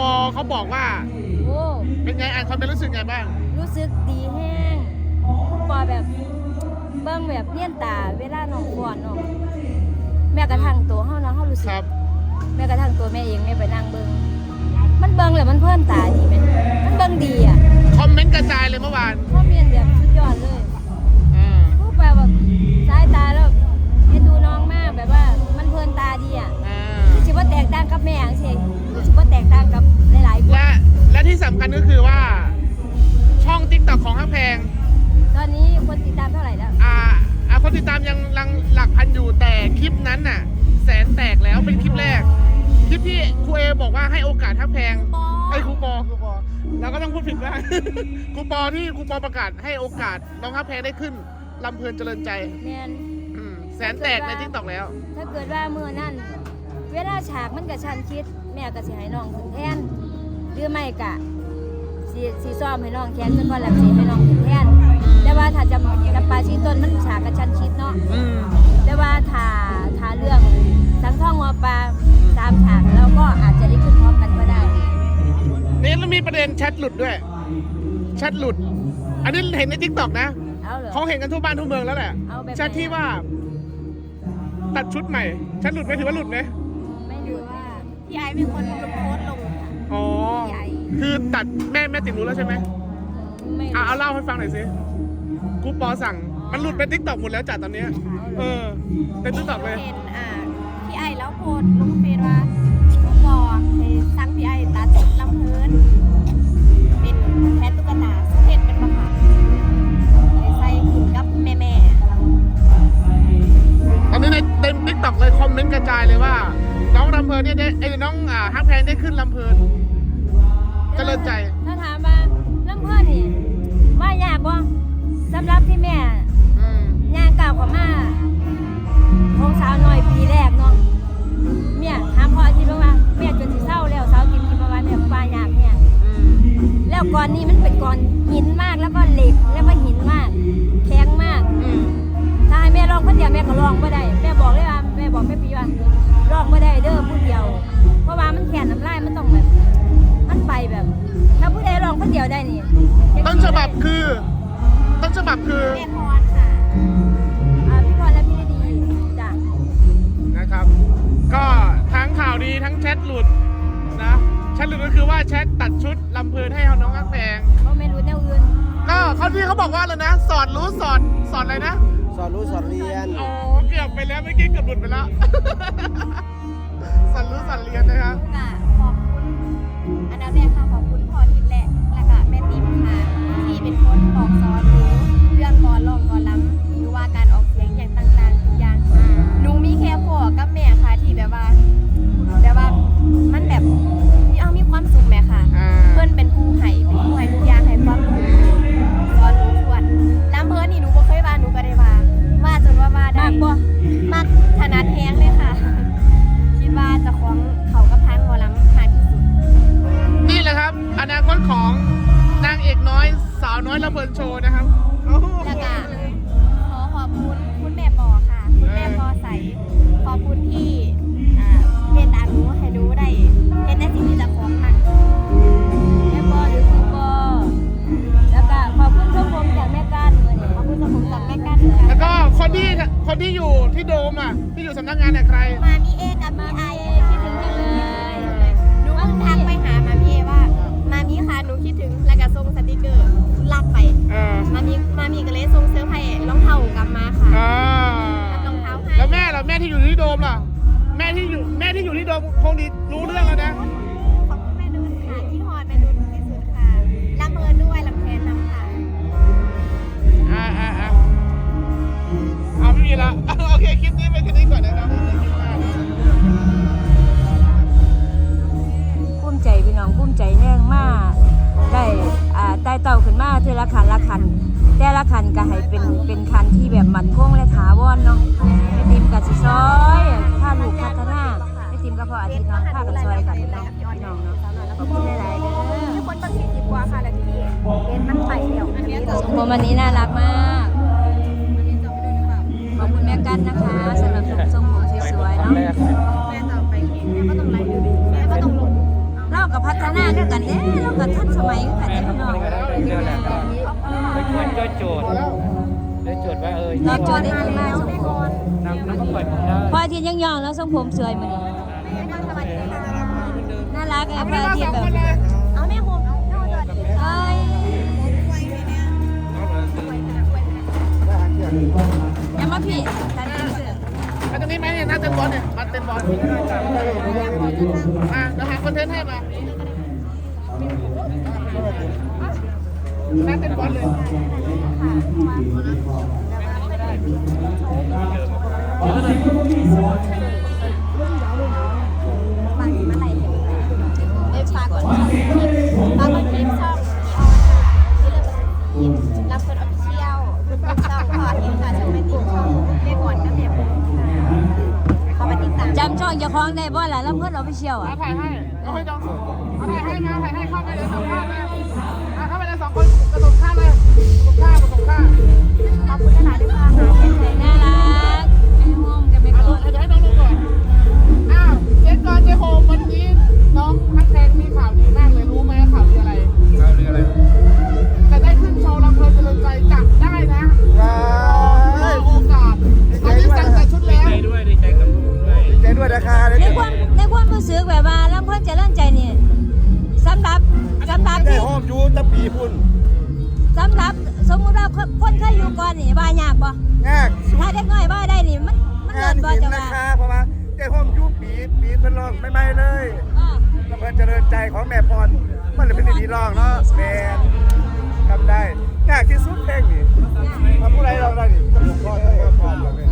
เมนต์ที่ตอนที่ครูปอเขาบอกว่า โอ้ เป็นไงอ่านคอมเมนต์รู้สึกไงบ้าง รู้สึกดีแห้งคุณปอแบบ เบิ่งแบบเนียนตา เวลาน้องฟ้อนน้องแม้กระทั่งตัวเฮานะเฮารู้สึคกรับแม้กระทั่งตัวแม่เองแม่ไปนั่งเบิ่งมันเบิ่งแล้วมันเพิ่นตาดีแม่นมันเบิ่งดีอะ คอมเมนต์กระจายเลยเมื่อวานเพ คลิปที่ครูเอบอกว่าให้โอกาสฮักแพงไอ้ยครูปอครูปอเราก็ต้องพูดผิดบ้างครูปอที่ครูปอประกาศให้โอกาสน้องฮักแพงได้ขึ้นลำเพลินเจริญใจแมนอืมแสนแตกในติ๊กต็อกแล้ว ถ้าเกิดว่าเมื่อนั่น เวลาฉากมันกับชันคิด แม่ก็สิให้น้องถึงแทนหรือไม่กะสีสีซ้อมให้น้องแคนซะก่อนแล้วสิให้น้องถึงแทนแต่ว่าถ้าจะจะปาชีต้นมันฉากกับชันคิดเนาะอืมแต่ว่าถ้าถ้าเรื่อง สังท่องวัวปลาสามฉากเราก็อาจจะได้ขึ้นพร้อมกันก็ได้ นี่แล้วมีประเด็นแชทหลุดด้วยแชทหลุด อันนี้เห็นในติ๊กต็อกนะเอาเหรอ เขาเห็นกันทั่วบ้านทั่วเมืองแล้วแหละเอาแบบไหน แชทที่ว่า ตัดชุดใหม่แชทหลุดไหมถือว่าหลุดไหมไม่รู้ว่าพี่ไอซ์เป็นคนลงโพสต์ลงค่ะ อ๋อใหญ่ คือตัดแม่แม่ติ๋มรู้แล้วใช่ไหมไม่อะรู้เอาเล่าให้ฟังหน่อยสิครูปอสั่งมันหลุดเป็นติ๊กต็อกหมดแล้วจ้ะตอนเนี้ย เออเป็นติ๊กต็อกเลย เห็นอ่าพี่ไอซ์แล้ว โพสต์ลงเฟซว่าน้องปอให้สั่งพี่ไอซ์ตัดชุดลำเพลินเป็นแพทตุ๊กตาสุเพชรเป็นประหารใส่หุ่นกับแม่แม่ตอนนี้ในในติ๊กต็อกเลยคอมเมนต์กระจายเลยว่า น้องลำเพลินเนี่ยได้ไอ้ยน้องอ่าฮักแพงได้ขึ้นลำเพลินเจริญใจ ถ้าถามว่าลำเพื่อนนี่ว่ายากบ่สำหรับที่แม่ อืม ย่างก้าวเข้ามาของสาวน้อยปีแรก เนาะเมียถามพ่อที่บอกว่าแม่จนสิเศร้าแล้วสาวกินกินประมาณแบบว่ายากเนี่ยอืมแล้วก่อนนี้มันเป็นก่อนหินมากแล้วก็เหล็กแล้วก็หินมาก แข็งมากอืมถ้าให้แม่ร้องคนเดียวแม่ก็ร้องไม่ได้แม่บอกเลยว่าแม่บอกแม่ปีว่าร้องไม่ได้เด้อผู้เดียว เพราะว่ามันแขนน้ำลายมันต้องแบบ มันไปแบบ ถ้าผู้ใดร้องคนเดียวได้นี่ต้นฉบับคือต้นฉบับคือแม่พรค่ะอ่ คือว่าแชทตัดชุดลำเพลินให้น้องฮักแพงเพราะแม่รู้แนวอื่นก็เขาที่เขาบอกว่าเลยนะ สอนรู้สอนสอนอะไรนะ สอนรู้สอนเรียนโอ้เกือบไปแล้วเมื่อกี้เกือบหลุดไปแล้ว สอนรู้สอนเรียนนะครับลูกอะขอบคุณ อันดับแรกค่ะขอบคุณพ่อทิพย์และแล้วก็แม่ติ๋มค่ะที่เป็นคนบอกสอนหนูเรื่องก่อนร้องก่อนล้ำหรือว่าการออก ของนางเอกน้อยสาวน้อยลำเพลินโชว์นะครับโอ้โหแล้วก็ขอขอบคุณคุณแม่ปอค่ะ คุณแม่ปอใสขอบคุณที่อ่าเมตตาหนูให้หนูได้เห็นในสิ่งที่เจะของมันแม่ปอหรือครูปอแล้วก็ขอบคุณทุกคนจากแม่ก้านเลยขอบคุณสมุนจากแม่กันค่ะแล้วก็คนที่คนที่อยู่ที่โดมอะที่อยู่สำนักงานเนี่ยใคร มามีเอกับมีไอ หนูคิดถึงแล้วก็ส่งสติกเกอร์ลักไปเออมามีมามีก็เลยส่งเสื้อผ้ารองเท้ากลับมาค่ะอ่ารองเท้าให้แล้วแม่ล่ะแม่ที่อยู่ที่โดมล่ะ แม่ที่อยู่แม่ที่อยู่ที่โดมคงดีรู้เรื่องแล้วนะ ขอบคุณแม่นุ่นค่ะที่ฮอดแม่นุ่นที่สุดค่ะลำเพินด้วยลำแพนนำค่ะ อ่าอ่าอ่าเอาไม่มีละ โอเค คลิปนี้ไปแค่นี้ก่อนนะครับ ภูมิใจพี่น้องภูมิใจแน่งมากได้ อ่าไต่เต่าขึ้นมาเทอละคันละคัน แต่ละคันก็ให้เป็นเป็นคันที่แบบมั่นคงและถาวรเนาะไอติมกับสิซอยถ้าลูกพัฒนาไอติมก็พออาทิตย์เนาะพากันซอยกันเนาะพี่น้องเนาะขอบคุณหลายๆเด้อมีคนบางทีดีกว่าค่ะแล้วที่เห็นมันไปเดี่ยวอันนี้จะโมวันนี้น่ารักมาก ก็พัฒนาด้วยกันเด้เราก็ทันสมัยกันแม่เด้เขาพี่น้องก็ได้เจอแหละไปควรด้วยโจทย์ได้โจทย์ว่าเออตอบโจทย์ได้ดีมากสมพรนำแล้วก็ปล่อยผมได้พออาทิตย์ยังยองแล้วทรงผมสวยมานี่แม่สวัสดีค่ะน่ารักไอ้เอาพไม่ระอาทิตย์แบบเอาแม่โฮมแม่มเอ้ยป่วยไหมเนี่ยยขนาดป่วยขนาดอย่ามาพี่ตัดเองเสือมาตรงนี้ไหมเนี่ยน้าเต็นบอลเนี่ยมาเต็นบอลอะเดี๋ยวหาคอนเทนต์ให้มา หน้าเต็นบอลเลย ติดตามจำช่องจะคล้องได้บ่ล่ะแล้วเพื่อนเราไปเชียวอะถ่ายให้เอาให้จองเอาถ่ายให้มาถ่ายให้เข้าไปเลยสองข้างเลยเข้าไปเลยสองคนกระโดดข้างเลยกระโดดข้างกระโดดข้างขอบคุณขนายๆด้วยค่ะหาเป็นๆน่ารัก คนเคยอยู่ก่อนนี่ว่ายากปะยากถ้าเด็กน้อยบ่าได้นี่มันมันเลินบ่จังว่าคะเพราะว่าเจ้าห้องยุบปีปีเป็นรองไม่ไม่เลยอ่าลเพลินเจริญใจของแม่พรมันเลยเป็นดีรองเนาะแมนทำได้ยากที่สุดเพลงนี่ทำผู้ใรเราได้นี่ต้องได้อหวงพ่เรนีย